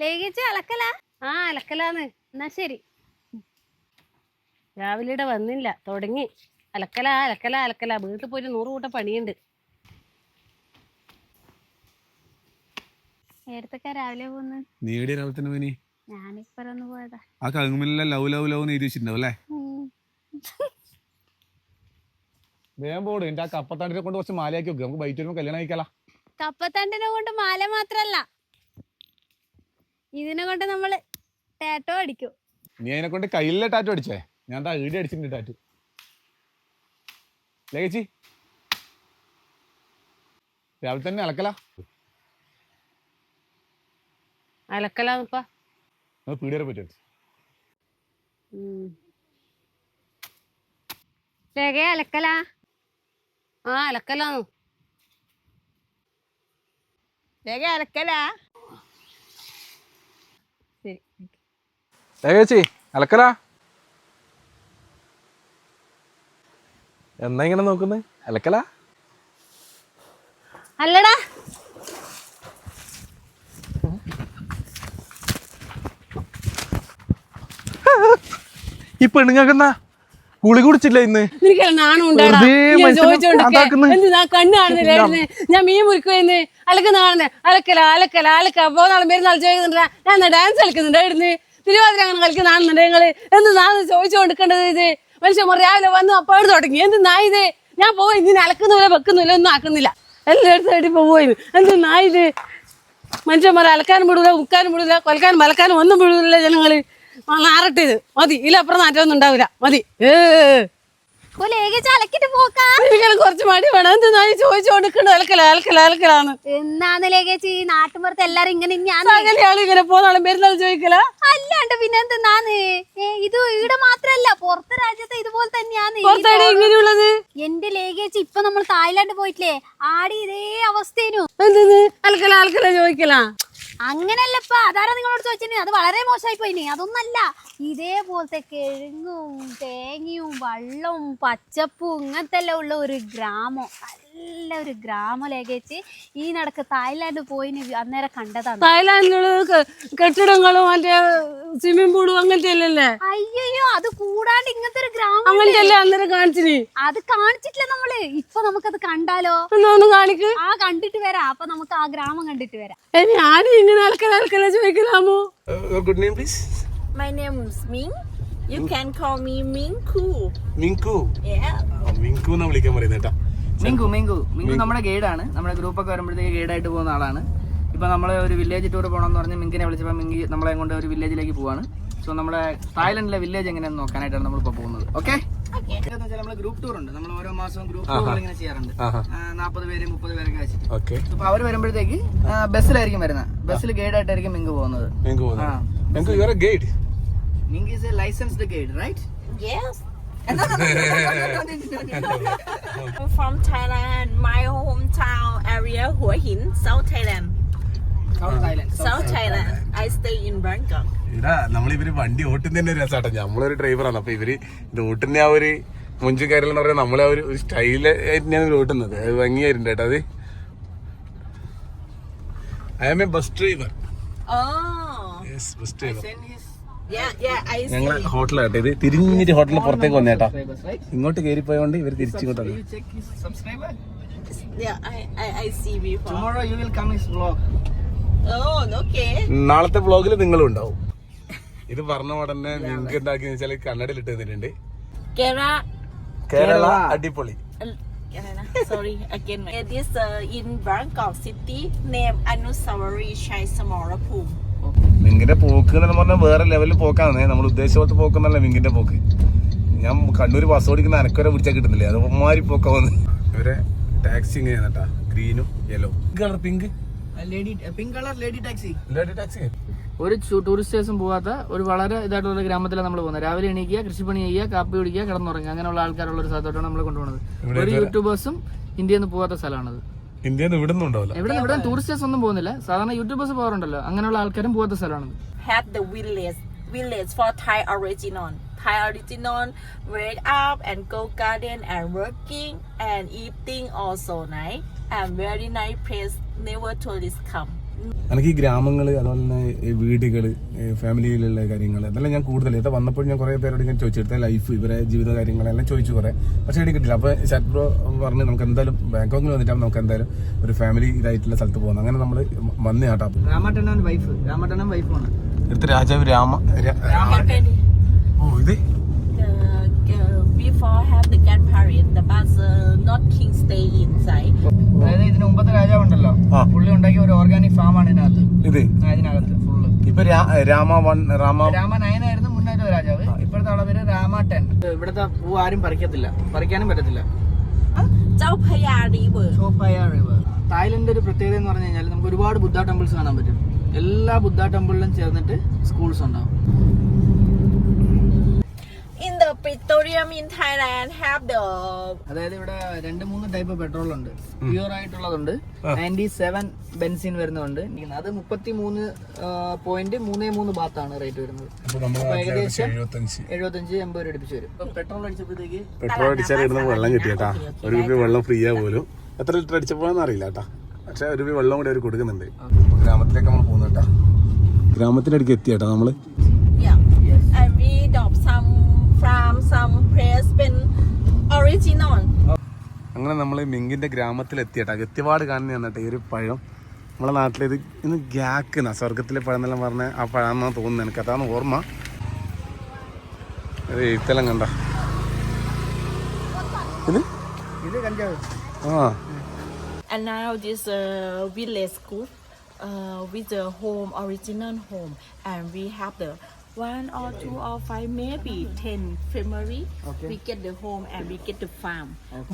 ലേഖിച്ച് അലക്കല? ആ അലക്കലാന്ന്. എന്നാ ശരി. രാവിലെ ഇവിടെ വന്നില്ല. തുടങ്ങി. അലക്കല അലക്കല അലക്കല. വീട്ടിൽ പോയിട്ട് നൂറ് കൂട്ടം പണിയുണ്ട്. നേരത്തെ രാവിലെ പോകുന്നു. നീ എവിടെ രാവിലെ തന്നെ പോനി ഞാനിപ്പോ പോയതാ. ആ ലവ് ലവ് ലവ് എന്ന് എഴുതി വെച്ചിട്ടുണ്ടാവും അല്ലേ? ഉം. വേഗം പോട്. എന്റെ ആ കപ്പത്താണ്ടിനെ കൊണ്ട് കുറച്ച് മാലയാക്കി നമുക്ക് ബൈറ്റ് വരുമ്പോൾ കല്യാണം കഴിക്കാല. കപ്പത്തണ്ടിനെ കൊണ്ട് മാല മാത്രല്ല. ഇതിനെ കൊണ്ട് നമ്മൾ ടാറ്റോ അടിക്കും. നീ അതിനെ കൊണ്ട് കയ്യിലെ ടാറ്റോ അടിച്ചേ? ഞാൻ താ ഈടി അടിച്ചിട്ടുണ്ട് ടാറ്റു. ലേച്ചി രാവിലെ തന്നെ അലക്കല. അലക്കലാന്നിപ്പാ. നമ്മൾ പീടിയറെ പറ്റും. രേഖ അലക്കലാ? ആ അലക്കലാന്ന്. രേഖ അലക്കലാ? ചേച്ചി അലക്കല. എന്നാ ഇങ്ങനെ നോക്കുന്നത് അലക്കല. അല്ലടാ. ഈ പെണ്ണുങ്ങൾക്കെന്നാ? കുളി കുടിച്ചില്ല ഇന്ന്? ഞാൻ മീൻ മുറിക്കുന്നു അലക്കുന്ന കാണുന്നേ അലക്കല അലക്കല അലക്ക. പോന്നാളും പെരുന്നാൾ ചോദിക്കുന്നുണ്ടാ ഞാൻ ഡാൻസ് കളിക്കുന്നുണ്ടായിരുന്നു തിരുവാതിര അങ്ങനെ കളിക്കുന്നതാണെന്നുണ്ടെങ്കിൽ നിങ്ങൾ. എന്ത് നാ ചോദിച്ചുകൊണ്ടിരിക്കേണ്ടത് ഇത്? മനുഷ്യന്മാർ രാവിലെ വന്നു അപ്പോൾ തുടങ്ങി. എന്ത് നായിത് ഞാൻ പോയി ഇതിന് അലക്കുന്നില്ല വെക്കുന്നില്ല ഒന്നും ആക്കുന്നില്ല. എല്ലായിടത്തും ആയിട്ട് പോയി. എന്ത് നായിത് മനുഷ്യന്മാർ അലക്കാനും വിടൂല ഉക്കാനും വിടൂല കൊലക്കാനും മലക്കാനും ഒന്നും വിടൂല ജനങ്ങൾ. നാറട്ടെ ഇത്. മതി. ഇതിലപ്പുറം നാറ്റമൊന്നും ഉണ്ടാവില്ല. മതി. ഏ കുറച്ച് മടി വേണം. എന്ത് നായി ചോദിച്ചു കൊടുക്കണ്ട അലക്കല അലക്കല അലക്കലാന്ന് എന്നാന്ന് ലേഖിച്ച് നാട്ടുമ്പുറത്ത് എല്ലാരും ഇങ്ങനെ ഇങ്ങനെ പോന്നാളും പെരുന്നാൾ ചോദിക്കല? അല്ലാണ്ട് പിന്നെ എന്തെന്നാന്ന്? ഇത് ഇവിടെ മാത്രല്ല. പുറത്തെ രാജ്യത്തെ ഇതുപോലെ തന്നെയാന്ന്. ഇങ്ങനെയുള്ളത്? എന്റെ ലേഖിച്ച് ഇപ്പൊ നമ്മൾ തായ്ലാന്റ് പോയിട്ടില്ലേ? ആടി ഇതേ അവസ്ഥേനു. എന്തെന്ന്? അലക്കല അലക്കല ചോദിക്കല. അങ്ങനല്ലപ്പ അതാരാ നിങ്ങളോട് ചോദിച്ചിന്? അത് വളരെ മോശമായി പോയിനി അതൊന്നല്ല. ഇതേപോലത്തെ കിഴങ്ങും തേങ്ങയും വള്ളവും പച്ചപ്പും ഇങ്ങനത്തെ ഉള്ള ഒരു ഗ്രാമം. നല്ല ഒരു ഗ്രാമം ലേഖിച്ച് ഈ നടക്ക് തായ്ലാന്റ് പോയിന് അന്നേരം കണ്ടതാണ്. തായ്ലാന്റിലുള്ള കെട്ടിടങ്ങളും മറ്റേ സ്വിമ്മിംഗ് പൂളും അങ്ങനത്തെ അല്ലല്ലേ? അയ്യോ അത് കൂടാണ്ട് ഇങ്ങനത്തെ ഒരു ഗ്രാമം അങ്ങനത്തെ അല്ലേ അന്നേരം കാണിച്ചിന്? അത് കാണിച്ചിട്ടില്ല നമ്മൾ. ഇപ്പൊ നമുക്കത് കണ്ടാലോ? കാണിക്കും ഒന്ന് കാണിക്ക്. ആ കണ്ടിട്ട് വരാം. അപ്പൊ നമുക്ക് ആ ഗ്രാമം കണ്ടിട്ട് വരാം. ഞാനും ഇങ്ങനെ അലക്കല അലക്കല ചോദിക്കലാമോ? Good name please My name is Ming. You can call me Minku. Minku Yeah. Minku എന്നാ വിളിക്കാൻ പറയുന്നത് കേട്ടാ മിങ്കു മിങ്കു മിങ്കു നമ്മുടെ ഗൈഡാണ്. നമ്മുടെ ഗ്രൂപ്പൊക്കെ വരുമ്പോഴത്തേക്ക് ഗൈഡായിട്ട് പോകുന്ന ആളാണ്. ഇപ്പൊ നമ്മളെ ഒരു വില്ലേജ് ടൂർ പോകണമെന്ന് പറഞ്ഞ് മിങ്കിനെ വിളിച്ചപ്പോൾ മിങ്കി നമ്മളെ കൊണ്ട് ഒരു വില്ലേജിലേക്ക് പോവാണ്. സോ നമ്മുടെ തായ്ലൻഡിലെ വില്ലേജ് എങ്ങനെയാണ് നോക്കാനായിട്ടാണ് നമ്മളിപ്പോൾ പോകുന്നത്. ഓക്കെ നമ്മൾ ഗ്രൂപ്പ് ടൂർ ഉണ്ട്. നമ്മൾ ഓരോ മാസവും ഗ്രൂപ്പ് ടൂർ ഇങ്ങനെ ചെയ്യാറുണ്ട്. നാൽപ്പത് പേര് മുപ്പത് പേരൊക്കെ വെച്ചിട്ട്. ഓക്കെ അപ്പൊ അവർ വരുമ്പോഴത്തേക്ക് ബസ്സിലായിരിക്കും വരുന്നത് ബസ്സിൽ ഗൈഡായിട്ടായിരിക്കും ആയിട്ടായിരിക്കും പോകുന്നത്. മിങ്കു പോകുന്നത്. Mink you are guide Mink is a licensed guide right. I'm from Thailand. My hometown area, Hua Hin, South Thailand. South Thailand. I stay in Bangkok. ഇടാ നമ്മളിവര് വണ്ടി ഓട്ടുന്നതിന്റെ ഒരു രസാട്ടോ നമ്മളൊരു ഡ്രൈവറാണ് അപ്പൊ ഇവർ ഇത് ഓട്ടുന്ന ആ ഒരു മുഞ്ചു എന്ന് പറയുന്നത് നമ്മളെ ഒരു സ്റ്റൈൽ തന്നെയാണ് ഓട്ടുന്നത് അത് ഭംഗിയായിരുന്നു കേട്ടോ അത് I am a bus driver Oh. Bus driver Yeah, yeah, I see. ഞങ്ങളെ ഹോട്ടലാട്ടോ ഇത് തിരിഞ്ഞിട്ട് ഹോട്ടലിന് പുറത്തേക്ക് വന്നേട്ടാ? ഇങ്ങോട്ട് കയറി പോയോണ്ട് ഇവർ തിരിച്ചിങ്ങോട്ട് വന്നു You check. Yeah, I, I, I see before. Tomorrow you will come his vlog. Oh, okay. നാളത്തെ വ്ളോഗിൽ നിങ്ങളും ഉണ്ടാവും ഇത് പറഞ്ഞ ഉടനെ നിങ്ങൾക്ക് എന്താക്കി വെച്ചാൽ കന്നഡയിൽ ഇട്ട് തന്നിട്ടുണ്ട്. കേരള അടിപൊളി uh, Sorry, again. It is uh, in Bangkok city, named Anusawari Chai Samarapum. മിങ്കിന്റെ പോക്ക് എന്ന് പറഞ്ഞാൽ വേറെ ലെവലിൽ പോക്കാണ്. നമ്മൾ ഉദ്ദേശിച്ച പോലത്തെ പോക്കെന്നല്ല വിങ്ങിന്റെ പോക്ക്. ഞാൻ കണ്ണൂർ ബസ് ഓടിക്കുന്ന അനക്കവരെ പിടിച്ചാൽ കിട്ടുന്നില്ലേ. അത് മാറി പോക്കാവുന്നു. ഇവരെ ടാക്സി ഇങ്ങനെയാണ് കേട്ടാ. ഗ്രീനും yellow colour pink lady pink colour lady taxi taxi ഒരു ടൂറിസ്റ്റേഴ്സും പോകാത്ത ഒരു വളരെ ഇതായിട്ടുള്ള ഗ്രാമത്തിലാണ് നമ്മൾ പോകുന്നത്. രാവിലെ എണീക്കുക കൃഷിപ്പണി ചെയ്യുക കാപ്പി കുടിക്കുക കിടന്നുറങ്ങുക. അങ്ങനെയുള്ള ആൾക്കാരുള്ള ഒരു സ്ഥലത്തോട്ടാണ് നമ്മൾ കൊണ്ടുപോകുന്നത് ഒരു യൂട്യൂബേഴ്സും ഇന്ത്യയിൽ നിന്ന് പോകാത്ത സ്ഥലമാണത്. ഇന്ത്യയിൽ നിന്ന് ഇവിടുന്ന് ഉണ്ടാവില്ല എവിടെ ഇവിടെ ടൂറിസ്റ്റേഴ്സ് ഒന്നും പോകുന്നില്ല സാധാരണ യൂട്യൂബേഴ്സ് പോകാറുണ്ടല്ലോ അങ്ങനെയുള്ള ആൾക്കാരും പോകാത്ത സ്ഥലമാണത് Have the village, village for Thai original. Thai original, wake up and go garden and working and eating also nice. And very nice place, never tourists come. എനിക്ക് ഈ ഗ്രാമങ്ങൾ അതുപോലെ തന്നെ വീടുകൾ ഫാമിലിയിലുള്ള കാര്യങ്ങൾ അതെല്ലാം ഞാൻ കൂടുതൽ ഇത് വന്നപ്പോൾ ഞാൻ കുറെ പേരോട് ഇങ്ങനെ ചോദിച്ചെടുത്ത ലൈഫ് ഇവരെ ജീവിത കാര്യങ്ങളെല്ലാം ചോദിച്ചു കുറെ. പക്ഷേ എനിക്ക് കിട്ടില്ല അപ്പൊ ശരത് ബ്രോ പറഞ്ഞ് നമുക്ക് എന്തായാലും ബാങ്കോക്കിൽ വന്നിട്ടാകുമ്പോൾ നമുക്ക് എന്തായാലും ഒരു ഫാമിലി ഇതായിട്ടുള്ള സ്ഥലത്ത് പോകുന്നത്. അങ്ങനെ നമ്മൾ വന്നു കേട്ടോ രാമട്ടണ്ണൻ വൈഫ് രാമട്ടണ്ണൻ വൈഫാണ് എടുത്ത് രാജാവ് രാമ ഓ ഇത് before have the grandparent, the bus uh, not king stay inside. അതായത് ഇതിന് മുമ്പത്തെ രാജാവുണ്ടല്ലോ. ആ. പുള്ളി ഉണ്ടാക്കിയ ഒരു ഓർഗാനിക് ഫാം ആണ് ഇതിനകത്ത്. ഇത്. ആ, ഇതിനകത്ത് ഫുള്ള് ഇപ്പൊ രാ- രാമ വൺ രാമ രാമ നയനായിരുന്നു മുന്നായിട്ട് രാജാവ്. ഇപ്പോഴത്തെ ആളെ പേര് രാമ ടെൻ. ഇവിടുത്തെ പൂ ആരും പറിക്കത്തില്ല. പറിക്കാനും പറ്റത്തില്ല. Chao Phraya River. Chao Phraya river Thailand ഒരു പ്രത്യേകത എന്ന് പറഞ്ഞു കഴിഞ്ഞാൽ നമുക്ക് ഒരുപാട് ബുദ്ധ ടെമ്പിൾസ് കാണാൻ പറ്റും. എല്ലാ ബുദ്ധ ടെമ്പിളിലും ചേർന്നിട്ട് സ്കൂൾസ് ഉണ്ടാവും. In the തായ്ലാൻഡ് have അതായത് ഇവിടെ രണ്ട് മൂന്ന് ടൈപ്പ് പെട്രോൾ ഉണ്ട് പ്യൂർ ആയിട്ടുള്ളതുണ്ട്. നയന്റി സെവൻ ബെൻസിൻ വരുന്നുണ്ട്. അത് മുപ്പത്തി മൂന്ന് പോയിന്റ് മൂന്നേ മൂന്ന് ബാത്താണ് റേറ്റ് വരുന്നത്. ഏകദേശം എഴുപത്തഞ്ച്. എൺപത് രൂപ അടുപ്പിച്ച് വരും. പെട്രോൾ അടിച്ചപ്പോഴത്തേക്ക് പെട്രോൾ അടിച്ചാൽ ഇരുന്ന് വെള്ളം കിട്ടിയേട്ടാ ഒരു രൂപ വെള്ളം ഫ്രീ ആ പോലും. എത്ര ലിറ്റർ അടിച്ചപ്പോഴാന്ന് അറിയില്ല കേട്ടാ. പക്ഷെ ഒരു രൂപ വെള്ളം കൂടി അവർ കൊടുക്കുന്നുണ്ട്. ഗ്രാമത്തിലേക്ക് നമ്മൾ പോകുന്നു കേട്ടാ. ഗ്രാമത്തിന്റെ അടുക്ക് എത്തിയേട്ടാ നമ്മൾ yeah. And we adopt some from some place been original. അങ്ങനെ നമ്മൾ മിങ്കിന്റെ ഗ്രാമത്തിൽ എത്തിയേട്ടാ എത്തിപാട് കാണുന്ന എന്നിട്ട് ഈ ഒരു പഴം നമ്മളെ നാട്ടിലിത് ഇന്ന് ഗ്യാക്കുന്ന. സ്വർഗത്തിലെ പഴം എന്നെല്ലാം പറഞ്ഞ ആ പഴം എന്നാ തോന്നുന്നു എനിക്ക്. അതാണ് ഓർമ്മ. ഇത്തലം എഴുത്തെല്ലാം കണ്ട. ഇത്? ആ. And now this uh, village school uh, with the home, original home. And we have the one or two or five, maybe ten family. We get the home and we get the farm.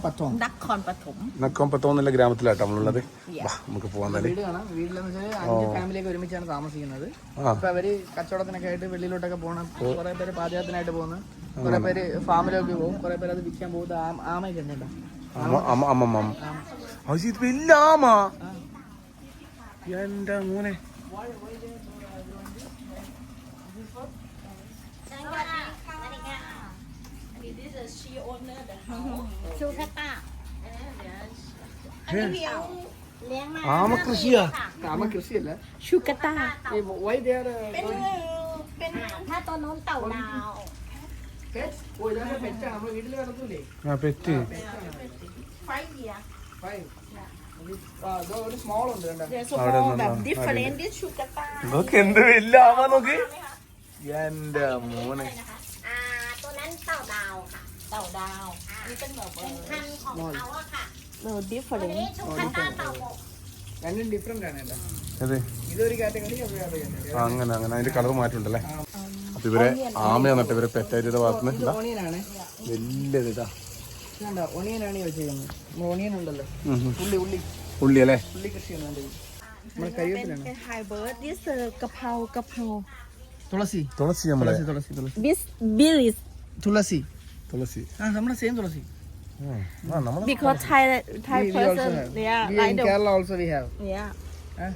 പത്തോം Nakhon Pathom. നക്കോമ്പത്തോന്നുള്ള ഗ്രാമത്തിലാട്ടോ നമ്മളുള്ളത്. വാ നമുക്ക് പോകാൻ തന്നെ വീട് കാണാം വീട്ടിലെന്ന് വെച്ചാൽ അഞ്ച് ഫാമിലിയൊക്കെ ഒരുമിച്ചാണ് താമസിക്കുന്നത്. അപ്പൊ അവർ കച്ചവടത്തിനൊക്കെ ആയിട്ട് വെളിയിലോട്ടൊക്കെ പോകണം കുറെ പേര് പാചകത്തിനായിട്ട് പോകുന്നു കുറെ പേര് ഫാമിലൊക്കെ പോകും കുറെ പേര് അത് വിൽക്കാൻ പോകുന്നത് ആമ- ആമയൊക്കെ ഉണ്ട് കേട്ടോ. അമ്മ അമ്മ അമ്മ. അമ്മ അത് ഇത് വലിയ ആമ. എന്റെ മോനെ. บบdifferent this Shukata. നോക്ക് എന്ത് വലിയ ആമ നോക്ക് എന്റെ മോനെ อ่าตัวนั้นเต่าดาวค่ะ Tàu đào. นี่เป็นแบบ พันธุ์ของเขาอะค่ะ no อัน different. นี้ชูคาต้าเต่าบก രണ്ടും ഡിഫറെന്റ് ആണ് കേട്ടോ അതെ ഇതൊരു കാറ്റഗറി അത് വേറെ കാറ്റഗറി ആ, അങ്ങനെ അങ്ങനെ അതിന്റെ കളർ മാറ്റുണ്ടല്ലേ അപ്പൊ ഇവരെ ആമയാ നട്ട് ഇവരെ പെറ്റായിട്ട് ഭാഗത്തുനിന്ന് ഇതാ ഓണിയനാണ് വലിയത് ഇതാ കണ്ട ഓണിയനാണ് ഈ വെച്ചേക്കുന്നത് നമ്മൾ ഓണിയൻ ഉണ്ടല്ലോ ഉള്ളി ഉള്ളി ഉള്ളി അല്ലേ ഉള്ളി കൃഷിയാണ് വേണ്ടത് നമ്മൾ കരിവേപ്പിലാണ് Hi bird. This uh, kapau kapau. തുളസി തുളസി നമ്മളെ തുളസി തുളസി തുളസി This bill is തുളസി തുളസി ആ നമ്മുടെ സെയിം തുളസി ആ, ആ നമ്മളെ because Thai Thai We- we also person. have. Yeah, We like in the Kerala also we have. yeah. Huh?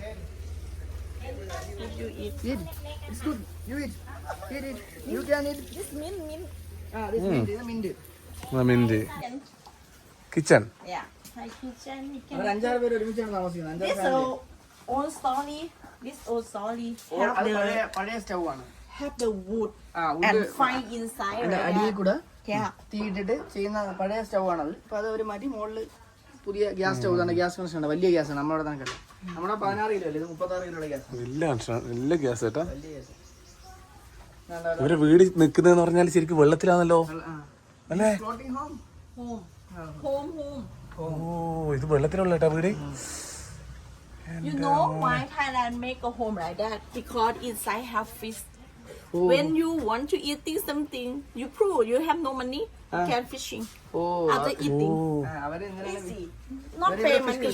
If you eat Eat. It's good. You eat. Eat it. You can eat. this mint mint. Ah, this mint. ഇത് mint. Mint kitchen Yeah. Thai kitchen. You can. അവർ അഞ്ചാറ് പേര് ഒരുമിച്ചാണ് താമസിക്കുന്നത് അഞ്ചാറ് This uh, old story. This old story family. have അത് the പഴയ പഴയ stove ആണ് have the wood ആ and wood fire inside. അതിന്റെ right? അടിയിൽ കൂടെ Yeah. തീ ഇട്ടിട്ട് ചെയ്യുന്ന പഴയ സ്റ്റൗ ആണത് അപ്പൊ അത് ഒരു മാറ്റി മുകളിൽ പുതിയ ഗ്യാസ് സ്റ്റൗ തന്നെ ഗ്യാസ് കണക്ഷൻ ഉണ്ട് വലിയ ഗ്യാസ് ആണ് നമ്മുടെ കണക്കല്ല നമ്മുടെ പതിനാറ് കിലോ അല്ലേ? ഇത് മുപ്പത്താറ് കിലോയുടെ ഗ്യാസ്. വലിയ ഗ്യാസ് കേട്ടാ വലിയ ഗ്യാസ്. ഇവരെ വീട് നിക്കുന്നതെന്ന് പറഞ്ഞാൽ ശരിക്കും വെള്ളത്തിലാണല്ലോ. അല്ലേ? Floating home Home. Home. home. ഓ ഇത് വെള്ളത്തിലുള്ള കേട്ടാ വീട്? You know why Thailand make a home like that? Because inside have fish. Oh. When you want to eating something, you prove you have no money, you can fishing. Oh. After eating, Oh. easy. Not pay money.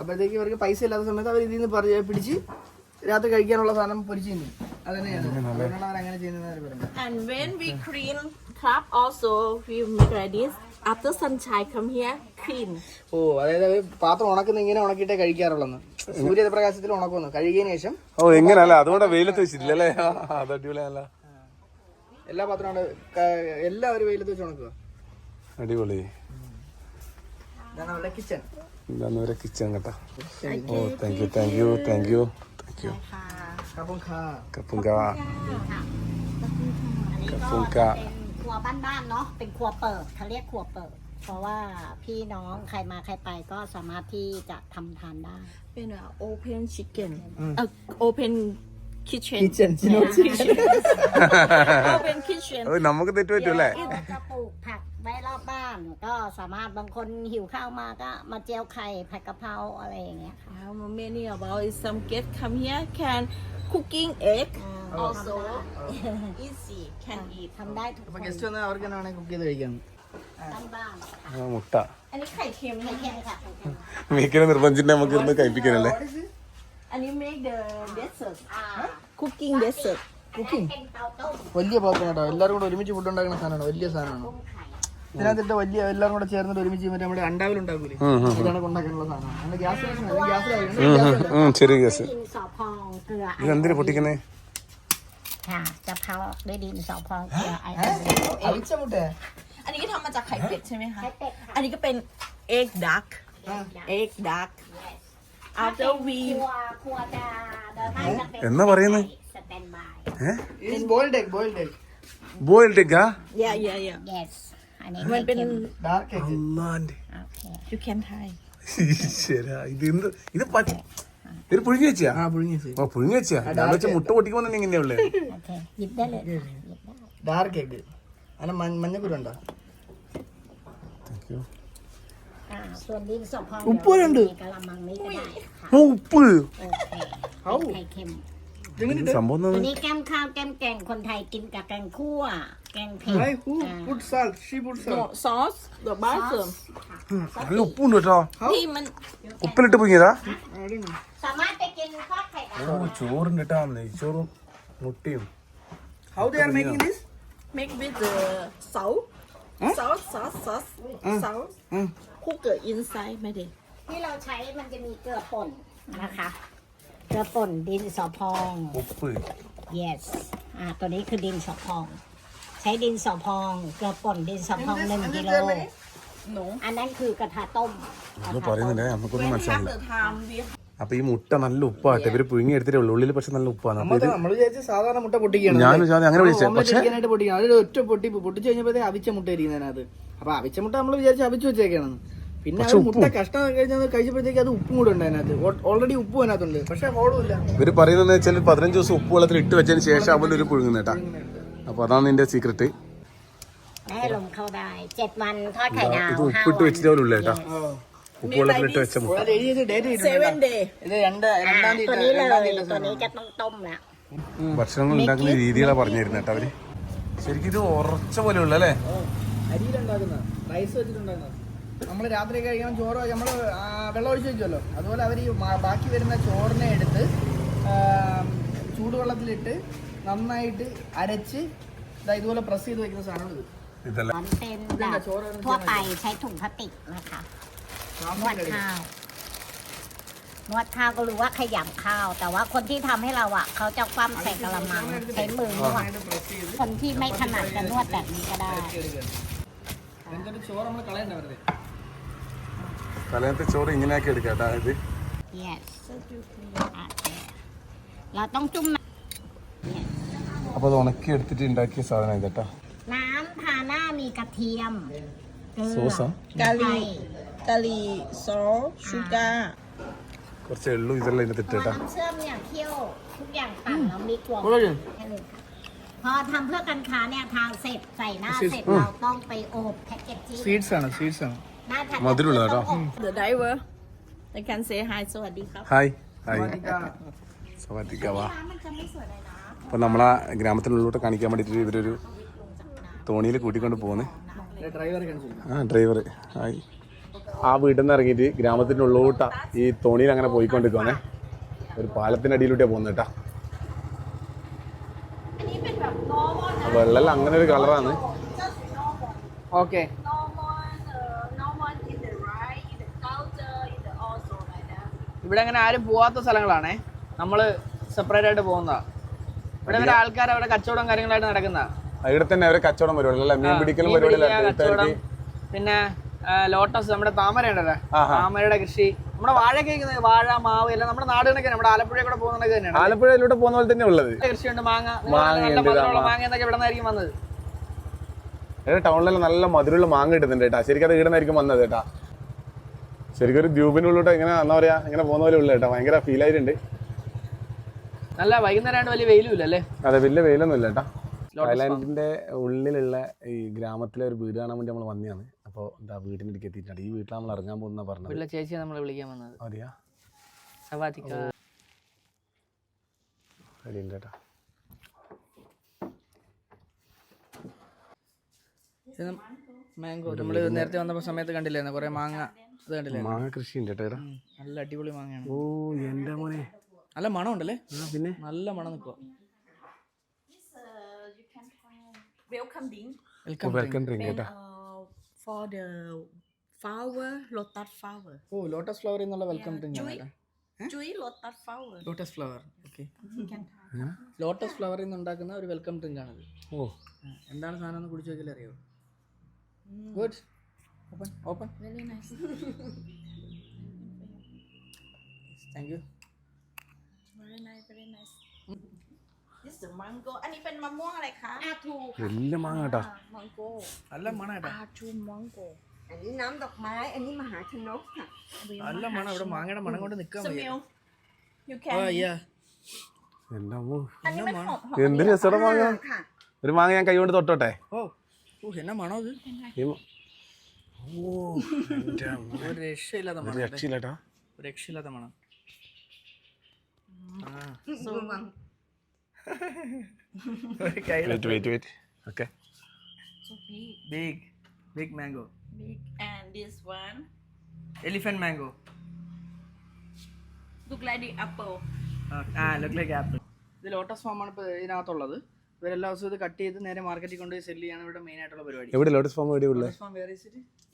അപ്പോഴത്തേക്ക് ഇവർക്ക് പൈസ ഇല്ലാത്ത സമയത്ത് അവർ ഇതിൽ നിന്ന് പിടിച്ച് രാത്രി കഴിക്കാനുള്ള സാധനം പൊരിച്ചു തിന്നും അതന്നെയാണ് അതുകൊണ്ടാണ് അവർ അങ്ങനെ ചെയ്യുന്നത് And when we clean crab also, we make like this. after sunshine come here clean. ഓ അതായത് ഒരു പാത്രം ഉണക്കുന്ന ഇങ്ങനെ ഉണക്കിയിട്ടേ കഴിക്കാറുള്ളെന്ന്. സൂര്യപ്രകാശത്തിൽ ഉണക്കുന്നു കഴുകിയതിന് ശേഷം ഓ എങ്ങനല്ല അതുകൊണ്ട് വെയിലത്ത് വെച്ചിട്ടില്ല അല്ലേ? അത് അടിപൊളിയല്ല എല്ലാ പാത്രവും അവിടെ ക- എല്ലാം ഒരു വെയിലത്ത് വെച്ച് ഉണക്കുക അടിപൊളി. ഇതാണ് നമ്മുടെ കിച്ചൺ ഇതാന്നൊരു കിച്ചൺ കേട്ടാ. ഓ thank you thank you thank you thank you അപ്പം ഖാ. കപ്പുങ്ക കപ്പുങ്ക บ้านๆเนาะเป็นครัวเปิดเขาเรียกครัวเปิด เพราะว่าพี่น้องใครมาใครไปก็สามารถที่จะทำทานได้ เป็นอะ open chicken เอ่อ open kitchen kitchen open kitchen เอ้ยനമുക്ക് തെറ്റ് പറ്റൂലേ เราจะปลูกผักไว้รอบบ้าน ก็สามารถบางคนหิวข้าวมาก็มาเจียวไข่ผัดกะเพราอะไรอย่างเงี้ยค่ะ How many about is some guest come here can cooking egg also easy can eat ทำได้ทุกค അപ്പൊ น guest വന്നാൽ അവർക്ക് തന്നെ cook ചെയ്ത് കഴിക്കാം บ้าน ആ, മുട്ട อันนี้ไข่เค็ม ๆไม่เค็มค่ะไข่เค็ม മീക്കിനെ നിർബന്ധിച്ചിട്ട് നമുക്ക് ഇരുന്ന് കഴിപ്പിക്കാനല്ലേ อันนี้ make the dessert อ่า cooking dessert cooking เป็นเตาต้ม വലിയ പാത്രം കേട്ടോ എല്ലാവരും കൂടെ ഒരുമിച്ച് ഫുഡ് ഉണ്ടാക്കുന്ന സാധനമാണ് വലിയ സാധനമാണ് ต้มไข่ ഇതിനകത്തിട്ട് വലിയ എല്ലാവരും കൂടെ ചേർന്നിട്ട് ഒരുമിച്ച് മറ്റേ നമ്മുടെ അണ്ടാവിൽ ഉണ്ടാക്കൂലേ ഇതാണ് ഉണ്ടാക്കാനുള്ള സാധനം അങ്ങനെ ഗ്യാസ് ഗ്യാസ് อืมചെറിയ ഗ്യാസ് ดินสอพองเกลือไอ ഇതെന്തിനാ പൊട്ടിക്കുന്നേ ค่ะจะเผาด้วยดินสอพองเกลือไอ അവിച്ച മുട്ടേ อันนี้ก็ทำมาจากไข่เป็ดใช่ไหมคะ ไข่เป็ดค่ะ อันนี้ก็เป็น egg duck egg duck after ค we รัวครัวจะเดินให้จะเป็น എന്നാ പറയുന്നേ สแตนบาย is boiled egg boiled egg boiled എഗ്ഗാ yeah yeah yeah yes อันนี้ มันเป็น dark egg അല്ലാന്റെโอเค you can try ഈശ്വരാ, ഇത് എന്ത് ഇത് പച്ച ഇത് പുഴുങ്ങി വെച്ചാ ആ പുഴുങ്ങി വെച്ച് ഓ പുഴുങ്ങി വെച്ചാ ഞാൻ വെച്ച മുട്ട പൊട്ടിക്കുമ്പോ തന്നെ ഇങ്ങനെയാ ഉള്ളേ โอเคหยิบได้เลยค่ะหยิบได้ ഡാർക്ക് എഗ് അതിന് മഞ്ഞക്കുരു ഉണ്ടോ อ่าส่วนดินสอพอง อุปเปอร์ഉണ്ട്. มีกะละมังนี้ก็ได้ค่ะ ഓ ഉപ്പ് โอเค เอ้า ไข่เค็ม എങ്ങനെയുണ്ട് സംഭവം อัน എന്താ? นี้แกมข้าวแกมแกงคนไทยกินกับแกงคั่ว แกงเผ็ด Why? Who put salt? She put no salt. sauce the bathroom നല്ല ഉപ്പുണ്ട് കേട്ടോ ที่มัน ഉപ്പിലിട്ട് പുഴുങ്ങിയതാ I don't know. สามารถไปกินทอดไข่ดาว ഓ ചോറുണ്ട് കേട്ടാ നെയ്ച്ചോറും മുട്ടയും How they are making this? make with the salt sauce sauce sauce sauce อื คู่เกิดอินไซด์ไหมเด็กที่เราใช้มันจะมีเกลือป่นนะคะ เกลือป่นดินสอพองบุกบปืด yes อ่าตัวนี้คือดินสอพอง ใช้ดินสอพอง เกลือป่นดินสอพองหนึ่งกิโลอันนั้นคือกระทะต้ม รู้ป่ะนี่มันได้มันก็ไม่มันใส่ the time we അപ്പൊ ഈ മുട്ട നല്ല ഉപ്പാട്ടെ. ഇവർ പുഴുങ്ങി എടുത്തിട്ടേ ഉള്ളൂ. ഉള്ളിൽ പക്ഷെ നല്ല ഉപ്പാണ്. സാധാരണ മുട്ട പൊട്ടിക്കുകയാണ്. ഞാൻ അങ്ങനെ വിളിച്ചത് പക്ഷേ അതിൽ ഒറ്റ പൊട്ടി പൊട്ടിച്ചു കഴിഞ്ഞപ്പോഴത്തേ അവിച്ച മുട്ട ഇരിക്കുന്നതിനകത്ത് അപ്പൊ അവിച്ച മുട്ട നമ്മൾ വിചാരിച്ച അവിച്ചു വെച്ചേക്കാണ് പിന്നെ മുട്ട കഷ്ടം കഴിഞ്ഞാൽ കഴിച്ചപ്പോഴത്തേക്ക് അത് ഉപ്പും കൂടെ ഉണ്ട് അതിനകത്ത്. ഓൾറെഡി ഉപ്പ് അതിനകത്തുണ്ട്. പക്ഷെ ഓളൂല്ല ഇവർ പറയുന്നത് വെച്ചാൽ പതിനഞ്ച് ദിവസം ഉപ്പ് വെള്ളത്തിൽ ഇട്ട് വെച്ചതിന് ശേഷം അവൻ ഒരു പുഴുങ്ങുന്നേട്ടാ അപ്പൊ അതാണ് നിന്റെ സീക്രട്ട് ഇത് ഉപ്പിട്ട് വെച്ചിട്ടേ ഉള്ളൂ കേട്ടാ ഉപ്പ് വെള്ളത്തിൽ ഇട്ട് വെച്ച മുട്ട അത് എഴുതിയത് ഡേറ്റ് seven day ഇത് രണ്ട് രണ്ടാം ตัว തീയതി นี้เล രണ്ടാം ย തീയതി ตัวนี้จะต้องต้มแล้ว ഭക്ഷണങ്ങൾ ഉണ്ടാക്കുന്ന രീതികളാ പറഞ്ഞിരുന്നു കേട്ടോ അവര് ശരിക്കും ഇത് ഉറച്ച പോലെ ഉള്ള അല്ലേ അരിയിലുണ്ടാക്കുന്ന റൈസ് വെച്ചിട്ടുണ്ടാക്കുന്നത് നമ്മൾ രാത്രി കഴിക്കണം ചോറ് നമ്മൾ വെള്ളം ഒഴിച്ച് വെക്കുമല്ലോ അതുപോലെ അവർ ബാക്കി വരുന്ന ചോറിനെ എടുത്ത് ആ, ചൂടുവെള്ളത്തിലിട്ട് നന്നായിട്ട് അരച്ച് ദാ ഇതുപോലെ പ്രസ് ചെയ്ത് വെക്കുന്ന സാധനം ഇത് ഇതല്ല มันเป็นแบบทั่วไปใช้ถุงพลาสติกนะคะ นวดข้าว นวดข้าวก็รู้ว่าขยำข้าว แต่ว่าคนที่ทำให้เราอ่ะ เขาจะคว่ำใส่กระมังใช้มือนวด പ്രസ് ചെയ്ത് คนที่ไม่ถนัดจะนวดแบบนี้ก็ได้ എടുക്കുക എന്നിട്ട് ചോറ് നമ്മൾ കളയണ്ട വെറുതെ തലേന്നത്തെ ചോറ് ഇങ്ങനെയാക്കി എടുക്കാം കേട്ടാ ഇത് yes โอเคเราต้องจุ่ม അപ്പൊ അത് ഉണക്കി എടുത്തിട്ട് ഉണ്ടാക്കിയ സാധനം ഇത് കേട്ടാ น้ำทาหน้ามีกระเทียมเกลือ സോസാ กะหรี่ กะหรี่ซอสชูการ์ കുറച്ച് എള്ളും ഇതെല്ലാം ഇതിനകത്ത് ตัว ഇട്ടേട്ടാ น้ำเชื่อมเนี่ยเคี่ยวทุกอย่างปั่นแล้วมีกลวง കൊള്ളാം. ให้เลยค่ะพอทำเพื่อการค้าเนี่ยทางเสร็จใส่หน้าเสร็จเราต้องไปอบแพ็กเกจจิ้ง സ്വീറ്റ്സ് ആണ് സ്വീറ്റ്സ് ആണ് หน้าแพ็กเกจ മധുരമുള്ള จิ้ง കേട്ടോ ต้องอบ the driver they can say hi สวัสดีครับ hi hi സവാറ്റിക്കാവാ അപ്പൊ നമ്മളെ ഗ്രാമത്തിനുള്ളിലോട്ട് കാണിക്കാൻ വേണ്ടിട്ട് ഇവരൊരു തോണിയിൽ കൂട്ടിക്കൊണ്ട് പോകുന്നേ ഡ്രൈവറെ കാണിച്ചു ആ ഡ്രൈവർ ഹായ് ആ വീട്ടിൽ നിന്ന് ഇറങ്ങിയിട്ട് ഗ്രാമത്തിന്റെ ഉള്ളിലോട്ടാ ഈ തോണിയിൽ അങ്ങനെ പോയിക്കൊണ്ടിരിക്കുവാണേ. ഒരു പാലത്തിന്റെ അടിയിലൂട്ടേ പോകുന്നത് കേട്ടാ. വെള്ളം അങ്ങനെ ഒരു കളറാണ്. ഓക്കെ. ഇവിടെ അങ്ങനെ ആരും പോവാത്ത സ്ഥലങ്ങളാണേ. നമ്മൾ സെപ്പറേറ്റ് ആയിട്ട് പോകുന്നതാ. ഇവിടെ വരെ ആൾക്കാർ അവിടെ കച്ചവടം കാര്യങ്ങളായിട്ട് നടക്കുന്ന ഇവിടെ തന്നെ അവരെ കച്ചവടം പരിപാടി അല്ല മീൻ പിടിക്കലും പരിപാടിയല്ല പിന്നെ ലോട്ടസ് നമ്മുടെ താമര ഉണ്ടല്ലോ താമരയുടെ കൃഷി. നമ്മുടെ വാഴയൊക്കെ വാഴ മാവ് എല്ലാം നമ്മുടെ നാടുകളൊക്കെ നമ്മുടെ ആലപ്പുഴ കൂടെ പോകുന്ന തന്നെയാണ് ആലപ്പുഴയിലൂടെ പോകുന്ന പോലെ തന്നെ ഉള്ളത്. കൃഷിയുണ്ട്. മാങ്ങ. മാങ്ങ. മാങ്ങ എന്നൊക്കെ ഇവിടെ നിന്നായിരിക്കും വന്നത്. ടൗണിലെല്ലാം നല്ല മധുരമുള്ള മാങ്ങ കിട്ടുന്നുണ്ട് കേട്ടാ. ശരിക്കും അത് ഇടുന്നായിരിക്കും വന്നത് കേട്ടാ. ശരിക്കും ഒരു ദ്വീപിനുള്ളിലോട്ട് ഇങ്ങനെ എന്താ പറയാ ഇങ്ങനെ പോകുന്ന പോലെ ഉള്ള കേട്ടാ. ഭയങ്കര ഫീൽ ആയിട്ടുണ്ട്. നല്ല വൈകുന്നേരം വലിയ വെയിലും ഇല്ല അല്ലേ അതെ വലിയ വെയിലൊന്നും ഇല്ല കേട്ടാ തായ്ലാന്റിന്റെ ഉള്ളിലുള്ള ഈ ഗ്രാമത്തിലെ ഒരു വീട് കാണാൻ വേണ്ടി നമ്മൾ വന്നതാണ്. അപ്പോൾ എന്താ വീടിന്റെ അടുക്ക് എത്തിയിട്ടുണ്ട്. ഈ വീട്ടിൽ നമ്മൾ ഇറങ്ങാൻ പോകുന്ന പറഞ്ഞത്. വീട്ടിലെ ചേച്ചിയെ നമ്മൾ വിളിക്കാൻ വന്നത്. അറിയാ സവാത്തിക്ക അടിയുണ്ട് കേട്ടാ. മാംഗോ. നമ്മൾ നേരത്തെ വന്നപ്പോൾ സമയത്ത് കണ്ടില്ലായിരുന്നു? കൊറേ മാങ്ങ അത് കണ്ടില്ലേ മാങ്ങ കൃഷി ഉണ്ട് കേട്ടോ നല്ല അടിപൊളി മാങ്ങയാണ്. ഓ എന്റെ മോനെ. നല്ല മണം ഉണ്ടല്ലേ? പിന്നെ? നല്ല മണം നിൽക്കുക വെൽക്കം വെൽക്കം ഡ്രിങ്ക് കേട്ടാ. For the flower lotus flower. Oh lotus flower എന്നുള്ള വെൽക്കം ഡ്രിങ്ക് ആണ് Chewy lotus flower. Lotus flower okay lotus ഫ്ലവറിൽ നിന്ന് ഉണ്ടാക്കുന്ന ഒരു വെൽക്കം ഡ്രിങ്ക് ആണിത്. ഓ. എന്താണ് സാധനം എന്ന് കുടിച്ചു നോക്കിയാൽ അറിയോ? Good open open very nice thank you very nice very nice. this is mango อันนี้เป็นมะม่วงอะไรคะ വലിയ മാങ്ങ കേട്ടാ mango നല്ല മണം കേട്ടോอาชู mango อันนี้น้ำดอกไม้ อันนี้มหาชนกค่ะ നല്ല മണം ഇവിടെ മാങ്ങയുടെ മണം കൊണ്ട് നിൽക്കാൻ വയ്യ smell you ആ can യാ എൻ്റെ അമ്മോ อันนี้มันหอมหอม എന്ത് രസമാണ് മാങ്ങ ค่ะ ഒരു മാങ്ങ ഞാൻ കൈകൊണ്ട് തൊട്ടോട്ടെ ഓ ഓ എന്നാ മണം അത് ഈ മ- ഓ എൻ്റെ അമ്മോ. ഒരു രക്ഷയില്ലാത്ത ഒരു മണം അല്ലേ? രക്ഷയില്ലട്ടാ ഒരു രക്ഷയില്ലാത്ത മണം wait wait wait okay big. Big big mango big. And this one? Elephant mango look like the apple. ആ ലുക്ക് ലൈക്ക് ആപ്പിൾ ഇത് ലോട്ടസ് ഫാമാണ് ആണ് ഇപ്പോൾ ഇതിനകത്തുള്ളത്. ഇവരെല്ലാ ദിവസവും ഇത് കട്ട് ചെയ്ത് നേരെ മാർക്കറ്റിൽ കൊണ്ടുപോയി സെല്ല് ചെയ്യാണ് ഇവിടെ മെയിൻ ആയിട്ടുള്ള പരിപാടി. എവിടെ ലോട്ടസ് ഫാം എവിടെ ഉള്ളത് ലോട്ടസ് ഫാം വേറെ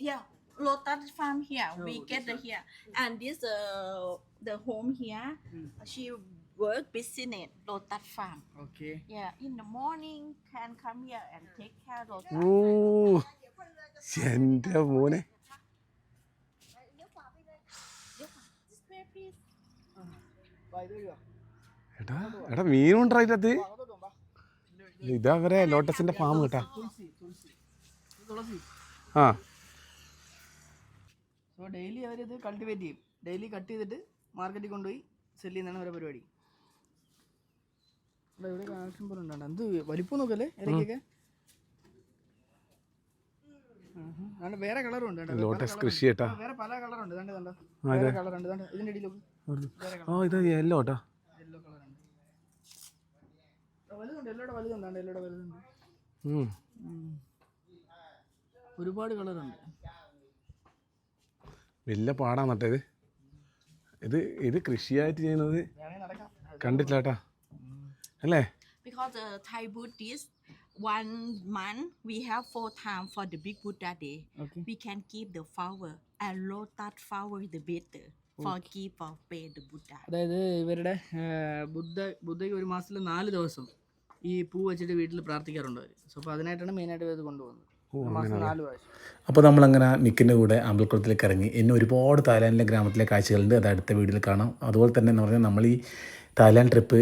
യാ yeah lotus farm here. We get the here. And this uh the home here. She work business lotus farm. Okay. yeah in the morning can come here and take care of lotus ഓ എന്റെ മോനെ എടാ എടാ മീനുണ്ടോ അതിനകത്ത് ഇതാ വരെ ലോട്ടസിന്റെ farm കേട്ടാ. ആ. So daily അവരിത് കൾട്ടിവേറ്റ് ചെയ്യും. ഡെയിലി കട്ട് ചെയ്തിട്ട് മാർക്കറ്റിൽ കൊണ്ടുപോയി സെല്ല് ചെയ്യുന്നതാണ് അവരുടെ പരിപാടി. ഇവിടെ ഇവിടെ പോലെ എന്ത് വലിപ്പം നോക്കല്ലേ? ഇലക്കൊക്കെ വേറെ കളറും ഉണ്ട് ലോട്ടസ് കൃഷി. കേട്ടാ വേറെ പല കളറുണ്ട് കണ്ടോ വേറെ കളറുണ്ട് ആ ഇത് യെല്ലോ കേട്ടാ യെല്ലോ കളറുണ്ട് വലുതുണ്ട്. എല്ലോടെ വലുതുണ്ട്. എല്ലോടെ വലുതുണ്ട്. ഉം. ഒരുപാട് കളറുണ്ട് വലിയ പാടാണ് കേട്ടോ ഇത് ഇത് ഇത് കൃഷിയായിട്ട് ചെയ്യുന്നത് കണ്ടിട്ടില്ല കേട്ടാ അല്ലേ? Because the Thai Buddhist one month we have four time for the big Buddha day. Okay. We can keep the flower and lotus flower the better for keep for pay the Buddha. അതായത് ഇവരുടെ ബുദ്ധ ബുദ്ധയ്ക്ക് ഒരു മാസത്തിൽ നാല് ദിവസം ഈ പൂ വെച്ചിട്ട് വീട്ടിൽ പ്രാർത്ഥിക്കാറുണ്ട് അവർ സോ അപ്പോൾ അതിനായിട്ടാണ് മെയിനായിട്ട് ഇത് കൊണ്ടുപോകുന്നത്. അപ്പോൾ നമ്മളങ്ങനെ നിക്കിന്റെ കൂടെ അമ്പലക്കുളത്തിലേക്ക് ഇറങ്ങി. ഇനി ഒരുപാട് തായ്ലാൻഡിലെ ഗ്രാമത്തിലെ കാഴ്ചകളുണ്ട്. അത് അടുത്ത വീഡിയോയിൽ കാണാം. അതുപോലെ തന്നെ എന്ന് പറഞ്ഞാൽ നമ്മൾ ഈ തായ്ലാൻഡ് ട്രിപ്പ്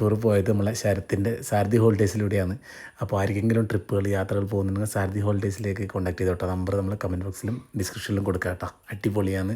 ടൂർ പോയത് നമ്മളെ ശരത്തിന്റെ സാരഥി ഹോളിഡേയ്സിലൂടെയാണ് അപ്പോൾ ആർക്കെങ്കിലും ട്രിപ്പുകൾ യാത്രകൾ പോകുന്നുണ്ടെങ്കിൽ സാരഥി ഹോളിഡേയ്സിലേക്ക് കോൺടാക്ട് ചെയ്തോട്ടോ. നമ്പർ നമ്മൾ കമന്റ് ബോക്സിലും ഡിസ്ക്രിപ്ഷനിലും കൊടുക്കാം കേട്ടോ അടിപൊളിയാണ്.